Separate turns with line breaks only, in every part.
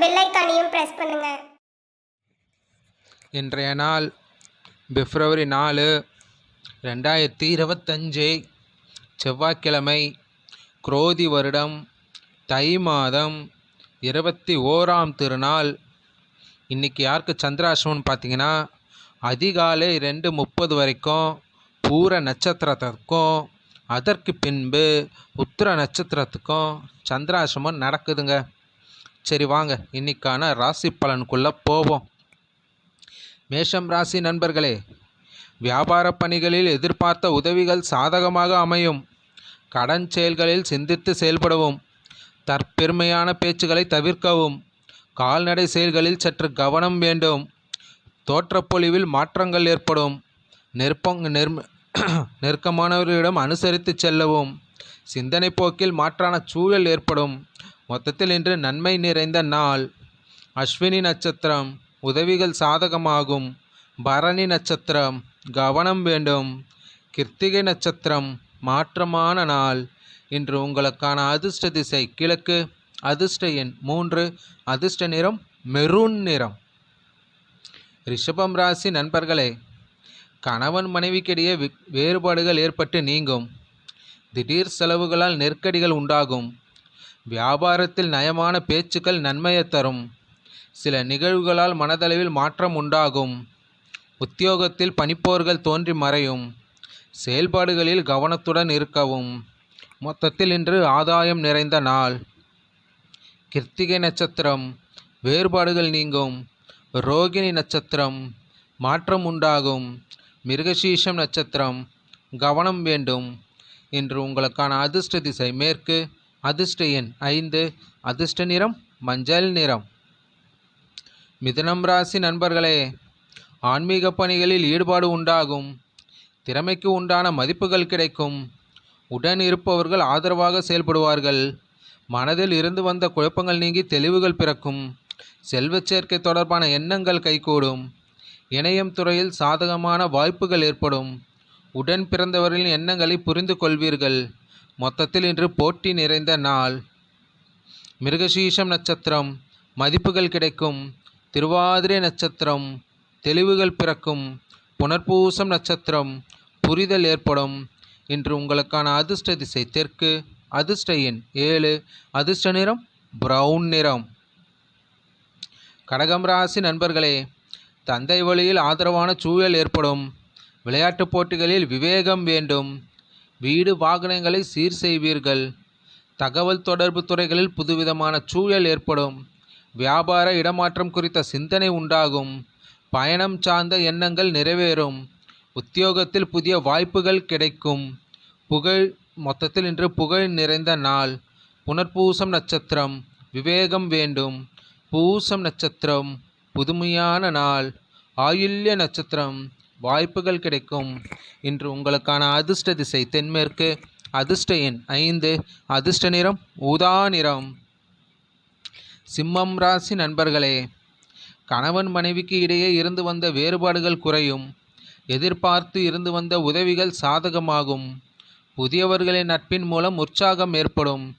Bell ஐக்கானையும் press பண்ணுங்க.
இன்றைய நாள் பிப்ரவரி நாலு ரெண்டாயிரத்தி இருபத்தஞ்சு செவ்வாய்க்கிழமை குரோதி வருடம் தை மாதம் இருபத்தி ஓராம் திருநாள். இன்றைக்கி யாருக்கு சந்திராசிரமம்னு பார்த்தீங்கன்னா அதிகாலை ரெண்டு முப்பது வரைக்கும் பூர நட்சத்திரத்திற்கும் அதற்கு பின்பு உத்திர நட்சத்திரத்துக்கும் சந்திராசிரமம் நடக்குதுங்க. சரி வாங்க இன்னைக்கான ராசி பலனுக்குள்ளே போவோம். மேஷம் ராசி நண்பர்களே வியாபார பணிகளில் எதிர்பார்த்த உதவிகள் சாதகமாக அமையும். கடன் செயல்களில் சிந்தித்து செயல்படவும் தற்பெருமையான பேச்சுகளை தவிர்க்கவும் கால்நடை செயல்களில் சற்று கவனம் வேண்டும். தோற்றப்பொழிவில் மாற்றங்கள் ஏற்படும். நெருப்பங் நெரும நெருக்கமானவர்களிடம் அனுசரித்து செல்லவும் சிந்தனை போக்கில் மாற்றான சூழல் ஏற்படும். மொத்தத்தில் இன்று நன்மை நிறைந்த நாள். அஸ்வினி நட்சத்திரம் உதவிகள் சாதகமாகும். பரணி நட்சத்திரம் கவனம் வேண்டும். கிருத்திகை நட்சத்திரம் மாற்றமான நாள். இன்று உங்களுக்கான அதிர்ஷ்ட திசை கிழக்கு அதிர்ஷ்ட எண் மூன்று அதிர்ஷ்ட நிறம் மெரூன் நிறம். ரிஷபம் ராசி நண்பர்களே கணவன் மனைவிக்கிடையே வேறுபாடுகள் ஏற்பட்டு நீங்கும். திடீர் செலவுகளால் நெருக்கடிகள் உண்டாகும். வியாபாரத்தில் நயமான பேச்சுக்கள் நன்மையை தரும். சில நிகழ்வுகளால் மனதளவில் மாற்றம் உண்டாகும். உத்தியோகத்தில் பணிப்போர்கள் தோன்றி மறையும். செயல்பாடுகளில் கவனத்துடன் இருக்கவும். மொத்தத்தில் இன்று ஆதாயம் நிறைந்த நாள். கிருத்திகை நட்சத்திரம் வேறுபாடுகள் நீங்கும். ரோகிணி நட்சத்திரம் மாற்றம் உண்டாகும். மிருகசீஷம் நட்சத்திரம் கவனம் வேண்டும். இன்று உங்களுக்கான அதிர்ஷ்ட திசை மேற்கு. அதிர்ஷ்ட எண் ஐந்து அதிர்ஷ்ட நிறம் மஞ்சள் நிறம். மிதனம் ராசி நண்பர்களே ஆன்மீக பணிகளில் ஈடுபாடு உண்டாகும் திறமைக்கு உண்டான மதிப்புகள் கிடைக்கும். உடன் இருப்பவர்கள் ஆதரவாக செயல்படுவார்கள். மனதில் இருந்து வந்த குழப்பங்கள் நீங்கி தெளிவுகள் பிறக்கும். செல்வச் சேர்க்கை தொடர்பான எண்ணங்கள் கைகூடும். இணையம் துறையில் சாதகமான வாய்ப்புகள் ஏற்படும். உடன் பிறந்தவர்களின் எண்ணங்களை புரிந்து கொள்வீர்கள். மொத்தத்தில் இன்று போட்டி நிறைந்த நாள். மிருகசீஷம் நட்சத்திரம் மதிப்புகள் கிடைக்கும். திருவாதிரை நட்சத்திரம் தெளிவுகள் பிறக்கும். புனர்பூசம் நட்சத்திரம் புரிதல் ஏற்படும். இன்று உங்களுக்கான அதிர்ஷ்ட திசை தெற்கு அதிர்ஷ்ட எண் ஏழு அதிர்ஷ்ட நிறம் பிரவுன் நிறம். கடகம் ராசி நண்பர்களே தந்தை வழியில் ஆதரவான சூழல் ஏற்படும். விளையாட்டுப் போட்டிகளில் விவேகம் வேண்டும். வீடு வாகனங்களை சீர் செய்வீர்கள். தகவல் தொடர்பு துறைகளில் புதுவிதமான சூழல் ஏற்படும். வியாபார இடமாற்றம் குறித்த சிந்தனை உண்டாகும். பயணம் சார்ந்த எண்ணங்கள் நிறைவேறும். உத்தியோகத்தில் புதிய வாய்ப்புகள் கிடைக்கும். புகழ் மொத்தத்தில் இன்று புகழ் நிறைந்த நாள். புனர்பூசம் நட்சத்திரம் விவேகம் வேண்டும். பூசம் நட்சத்திரம் புதுமையான நாள். ஆயுள்ய நட்சத்திரம் வாய்ப்புகள் கிடைக்கும். இன்று உங்களுக்கான அதிர்ஷ்ட திசை தென்மேற்கு. அதிர்ஷ்ட எண் ஐந்து. அதிர்ஷ்ட நிறம் ஊதா நிறம். சிம்மம் ராசி நண்பர்களே கணவன் மனைவிக்கு இடையே இருந்து வந்த வேறுபாடுகள் குறையும். எதிர்பார்த்து இருந்து வந்த உதவிகள் சாதகமாகும். புதியவர்களின் நட்பின் மூலம் உற்சாகம் ஏற்படும்.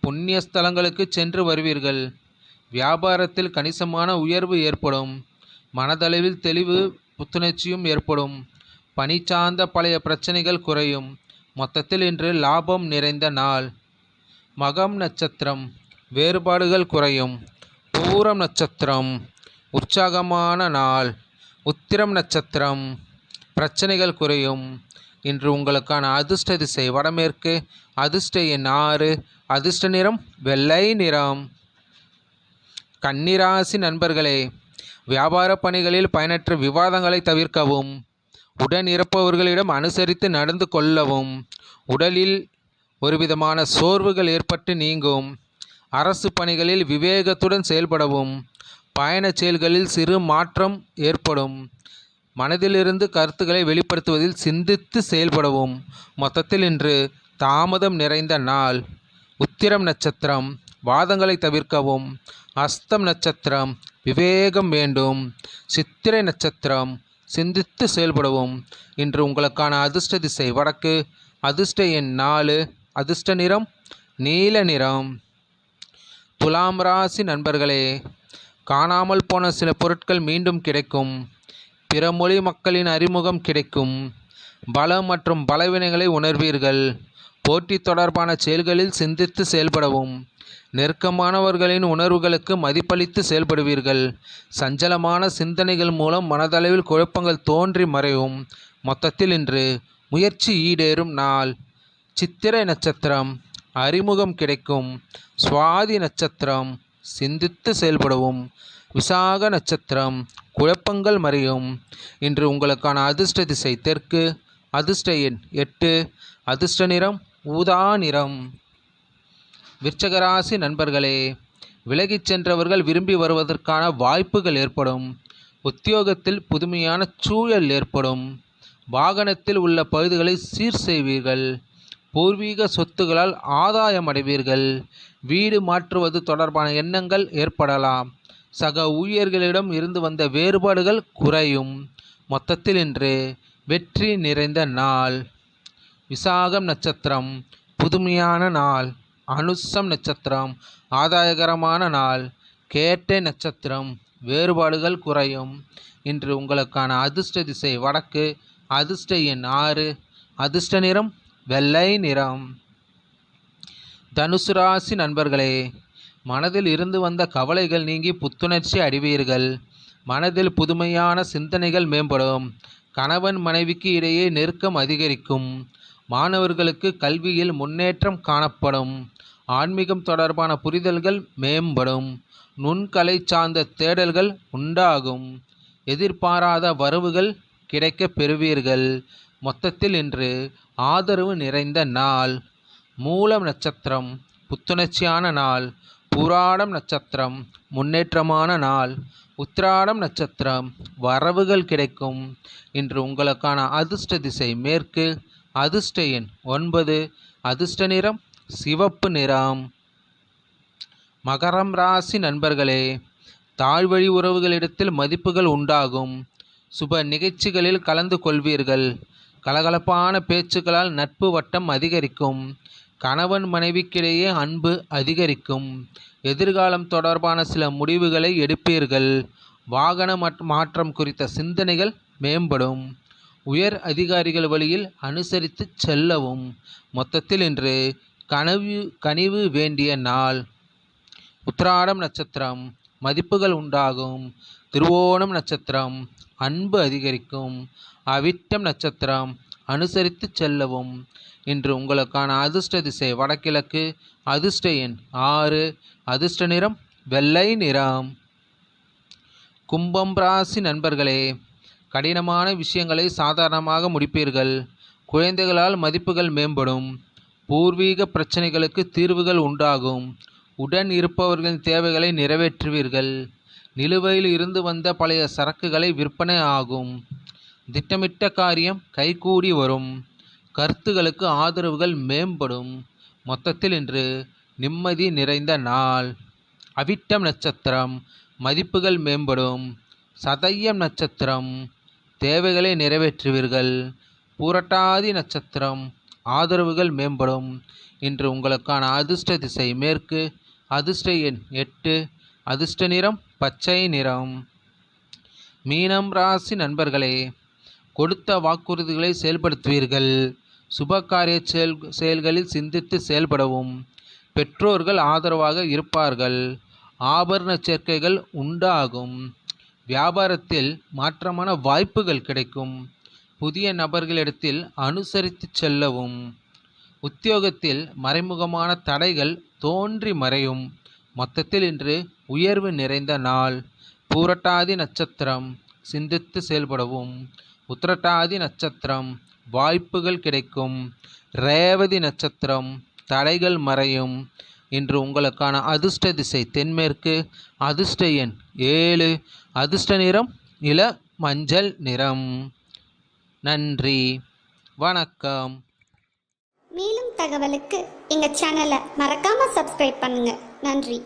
புண்ணிய ஸ்தலங்களுக்கு சென்று வருவீர்கள். வியாபாரத்தில் கணிசமான உயர்வு ஏற்படும். மனதளவில் தெளிவு புத்துணர்ச்சியும் ஏற்படும். பணி சார்ந்த பழைய பிரச்சனைகள் குறையும். மொத்தத்தில் இன்று லாபம் நிறைந்த நாள். மகம் நட்சத்திரம். வேறுபாடுகள் குறையும். பூரம் நட்சத்திரம். உற்சாகமான நாள். உத்திரம் நட்சத்திரம். பிரச்சனைகள் குறையும். இன்று உங்களுக்கான அதிர்ஷ்ட திசை வடமேற்கு. அதிர்ஷ்ட எண் ஆறு. அதிர்ஷ்ட நிறம் வெள்ளை நிறம். கன்னிராசி நண்பர்களே வியாபார பணிகளில் பயனற்ற விவாதங்களை தவிர்க்கவும் உடன் இருப்பவர்களிடம் அனுசரித்து நடந்து கொள்ளவும் உடலில் ஒருவிதமான சோர்வுகள் ஏற்பட்டு நீங்கும் அரசு பணிகளில் விவேகத்துடன் செயல்படவும் பயணச் செயல்களில் சிறு மாற்றம் ஏற்படும் மனதிலிருந்து கருத்துக்களை வெளிப்படுத்துவதில் சிந்தித்து செயல்படவும். மொத்தத்தில் இன்று தாமதம் நிறைந்த நாள். உத்திரம் நட்சத்திரம். வாதங்களை தவிர்க்கவும். அஸ்தம் நட்சத்திரம் விவேகம் வேண்டும் சித்திரை நட்சத்திரம் சிந்தித்து செயல்படவும். இன்று உங்களுக்கான அதிர்ஷ்ட திசை வடக்கு அதிர்ஷ்ட எண் நாலு அதிர்ஷ்ட நிறம் நீல நிறம். துலாம் ராசி நண்பர்களே காணாமல் போன சில பொருட்கள் மீண்டும் கிடைக்கும். பிற மொழி மக்களின் அறிமுகம் கிடைக்கும். பலம் மற்றும் பலவினைகளை உணர்வீர்கள். போட்டி தொடர்பான செயல்களில் சிந்தித்து செயல்படவும். நெருக்கமானவர்களின் உணர்வுகளுக்கு மதிப்பளித்து செயல்படுவீர்கள். சஞ்சலமான சிந்தனைகள் மூலம் மனதளவில் குழப்பங்கள் தோன்றி மறையும். மொத்தத்தில் இன்று முயற்சி ஈடேறும் நாள். சித்திரை நட்சத்திரம் அறிமுகம் கிடைக்கும். சுவாதி நட்சத்திரம் சிந்தித்து செயல்படவும். விசாக நட்சத்திரம் குழப்பங்கள் மறையும். இன்று உங்களுக்கான அதிர்ஷ்ட திசை தெற்கு அதிர்ஷ்ட எண் எட்டு அதிர்ஷ்ட நிறம் ஊதா நிறம். விருச்சகராசி நண்பர்களே விலகிச் சென்றவர்கள் விரும்பி வருவதற்கான வாய்ப்புகள் ஏற்படும். உத்தியோகத்தில் புதுமையான சூழல் ஏற்படும். வாகனத்தில் உள்ள பகுதிகளை சீர் செய்வீர்கள். பூர்வீக சொத்துகளால் ஆதாயம் அடைவீர்கள். வீடு மாற்றுவது தொடர்பான எண்ணங்கள் ஏற்படலாம். சக ஊழியர்களிடம் இருந்து வந்த வேறுபாடுகள் குறையும். மொத்தத்தில் இன்று வெற்றி நிறைந்த நாள். விசாகம் நட்சத்திரம் புதுமையான நாள். அனுசம் நட்சத்திரம். ஆதாயகரமான நாள். கேட்டை நட்சத்திரம். வேறுபாடுகள் குறையும். இன்று உங்களுக்கான அதிர்ஷ்ட திசை வடக்கு. அதிர்ஷ்ட எண் ஆறு. அதிர்ஷ்ட நிறம் வெள்ளை நிறம். தனுசு ராசி நண்பர்களே மனதில் இருந்து வந்த கவலைகள் நீங்கி புத்துணர்ச்சி அடைவீர்கள். மனதில் புதுமையான சிந்தனைகள் மேம்படும். கணவன் மனைவிக்கு இடையே நெருக்கம் அதிகரிக்கும். மாணவர்களுக்கு கல்வியில் முன்னேற்றம் காணப்படும். ஆன்மீகம் தொடர்பான புரிதல்கள் மேம்படும். நுண்கலை சார்ந்த தேடல்கள் உண்டாகும். எதிர்பாராத வரவுகள் கிடைக்கப் பெறுவீர்கள். மொத்தத்தில் இன்று ஆதரவு நிறைந்த நாள். மூலம் நட்சத்திரம் புத்துணர்ச்சியான நாள். புராடம் நட்சத்திரம் முன்னேற்றமான நாள். உத்திராடம் நட்சத்திரம் வரவுகள் கிடைக்கும். இன்று உங்களுக்கான அதிர்ஷ்ட திசை மேற்கு. அதிர்ஷ்ட எண் ஒன்பது அதிர்ஷ்ட நிறம் சிவப்பு நிறம். மகரம் ராசி நண்பர்களே தாழ்வழி உறவுகளிடத்தில் மதிப்புகள் உண்டாகும். சுப நிகழ்ச்சிகளில் கலந்து கொள்வீர்கள். கலகலப்பான பேச்சுக்களால் நட்பு வட்டம் அதிகரிக்கும். கணவன் மனைவிக்கிடையே அன்பு அதிகரிக்கும். எதிர்காலம் தொடர்பான சில முடிவுகளை எடுப்பீர்கள். வாகன மட்- மாற்றம் குறித்த சிந்தனைகள் மேம்படும். உயர் அதிகாரிகள் வழியில் அனுசரித்து செல்லவும். மொத்தத்தில் இன்று கனவு கனிவு வேண்டிய நாள். உத்திராடம் நட்சத்திரம் மதிப்புகள் உண்டாகும். திருவோணம் நட்சத்திரம் அன்பு அதிகரிக்கும். அவிட்டம் நட்சத்திரம் அனுசரித்து செல்லவும். இன்று உங்களுக்கான அதிர்ஷ்ட திசை வடகிழக்கு அதிர்ஷ்ட எண் ஆறு அதிர்ஷ்ட நிறம் வெள்ளை நிறம். கும்பம் ராசி நண்பர்களே கடினமான விஷயங்களை சாதாரணமாக முடிப்பீர்கள். குழந்தைகளால் மதிப்புகள் மேம்படும். பூர்வீக பிரச்சனைகளுக்கு தீர்வுகள் உண்டாகும். உடன் இருப்பவர்களின் தேவைகளை நிறைவேற்றுவீர்கள். நிலுவையில் இருந்து வந்த பழைய சரக்குகளை விற்பனை ஆகும். திட்டமிட்ட காரியம் கைகூடி வரும். கருத்துகளுக்கு ஆதரவுகள் மேம்படும். மொத்தத்தில் இன்று நிம்மதி நிறைந்த நாள். அவிட்டம் நட்சத்திரம். மதிப்புகள் மேம்படும். சதயம் நட்சத்திரம். தேவைகளை நிறைவேற்றுவீர்கள். பூரட்டாதி நட்சத்திரம் ஆதரவுகள் மேம்படும். இன்று உங்களுக்கான அதிர்ஷ்ட திசை மேற்கு அதிர்ஷ்ட எண் எட்டு அதிர்ஷ்ட நிறம் பச்சை நிறம். மீனம் ராசி நண்பர்களே கொடுத்த வாக்குறுதிகளை செயல்படுத்துவீர்கள். சுபகாரிய செயல் செயல்களில் சிந்தித்து செயல்படவும். பெற்றோர்கள் ஆதரவாக இருப்பார்கள். ஆபரண சேர்க்கைகள் உண்டாகும். வியாபாரத்தில் மாற்றமான வாய்ப்புகள் கிடைக்கும். புதிய நபர்களிடத்தில் அனுசரித்து செல்லவும். உத்தியோகத்தில் மறைமுகமான தடைகள் தோன்றி மறையும். மொத்தத்தில் இன்று உயர்வு நிறைந்த நாள். பூரட்டாதி நட்சத்திரம் சிந்தித்து செயல்படவும். உத்திரட்டாதி நட்சத்திரம் வாய்ப்புகள் கிடைக்கும். ரேவதி நட்சத்திரம் தடைகள் மறையும். இன்று உங்களுக்கான அதிர்ஷ்ட திசை தென்மேற்கு. அதிர்ஷ்ட எண் ஏழு. அதிர்ஷ்ட நிறம் இள மஞ்சள் நிறம். நன்றி. வணக்கம்.
மேலும் தகவலுக்கு எங்கள் சேனலை மறக்காமல் சப்ஸ்கிரைப் பண்ணுங்கள் நன்றி.